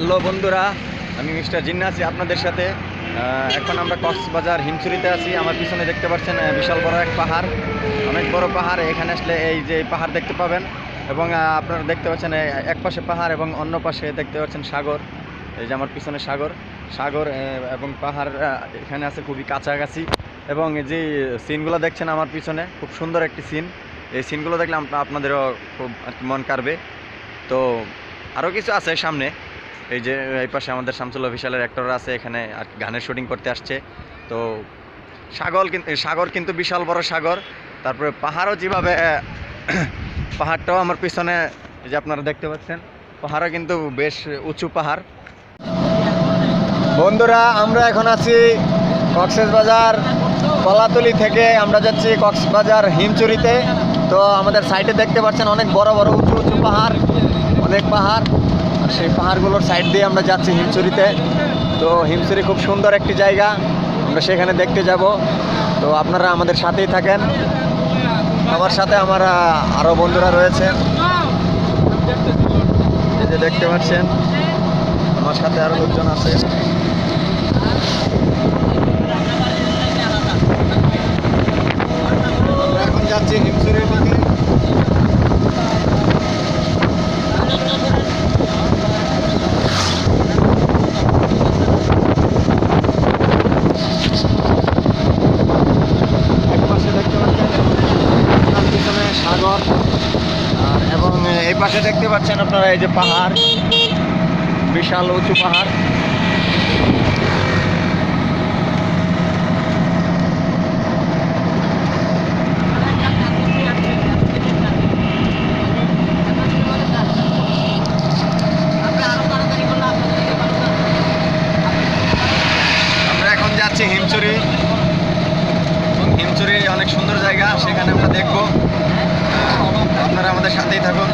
Hello বন্ধুরা, আমি mister Jinnah আছি আপনাদের সাথে এখন আমরা কক্সবাজার হিমচুরিতে আছি। আমার পিছনে দেখতে পাচ্ছেন বিশাল বড় এক পাহাড়। অনেক বড় পাহাড়, এখানে আসলে এই যে পাহাড় দেখতে পাবেন। এবং আপনারা দেখতে পাচ্ছেন এক পাশে পাহাড় এবং অন্য পাশে দেখতে পাচ্ছেন সাগর। এই যে আমার পিছনে সাগর। সাগর এবং পাহাড় এখানে আছে খুবই কাছাকাছি। এবং যে সিনগুলো দেখছেন আমার পিছনে, খুব সুন্দর একটি সিন। এই সিনগুলো দেখলে আপনাদেরও খুব আর কি মন কাড়বে। তো আরও কিছু আছে সামনে। এই যে, এই পাশে আমাদের শামসুল অফিসালের অ্যাক্টররা আছে, এখানে আর গানের শুটিং করতে আসছে। তো সাগর কিন্তু সাগর কিন্তু বিশাল বড় সাগর। তারপরে পাহাড়ও যেভাবে পাহাড়টাও আমার পিছনে যে আপনারা দেখতে পাচ্ছেন, পাহাড়ও কিন্তু বেশ উঁচু পাহাড়। বন্ধুরা, আমরা এখন আছি কক্সবাজার কলাতলি থেকে আমরা যাচ্ছি কক্সবাজার হিমচুরিতে। তো আমাদের সাইডে দেখতে পাচ্ছেন অনেক বড় বড় উঁচু উঁচু পাহাড়, অনেক পাহাড়। সেই পাহাড়গুলোর সাইড দিয়ে আমরা যাচ্ছি হিমচুরিতে তো হিমচুরি খুব সুন্দর একটি জায়গা। আমরা সেখানে দেখতে যাব। তো আপনারা আমাদের সাথেই থাকেন। আমার সাথে আমার আরও বন্ধুরা রয়েছেন যে দেখতে পাচ্ছেন, আমার সাথে আরও লোকজন আছে। এখন যাচ্ছি হিমসুরের পাশে দেখতে পাচ্ছেন আপনারা এই যে পাহাড়। বিশাল উঁচু পাহাড়। যাচ্ছি হিমচুরি। হিমচুরি অনেক সুন্দর জায়গা, সেখানে আমরা দেখব। আপনারা আমাদের সাথেই থাকুন।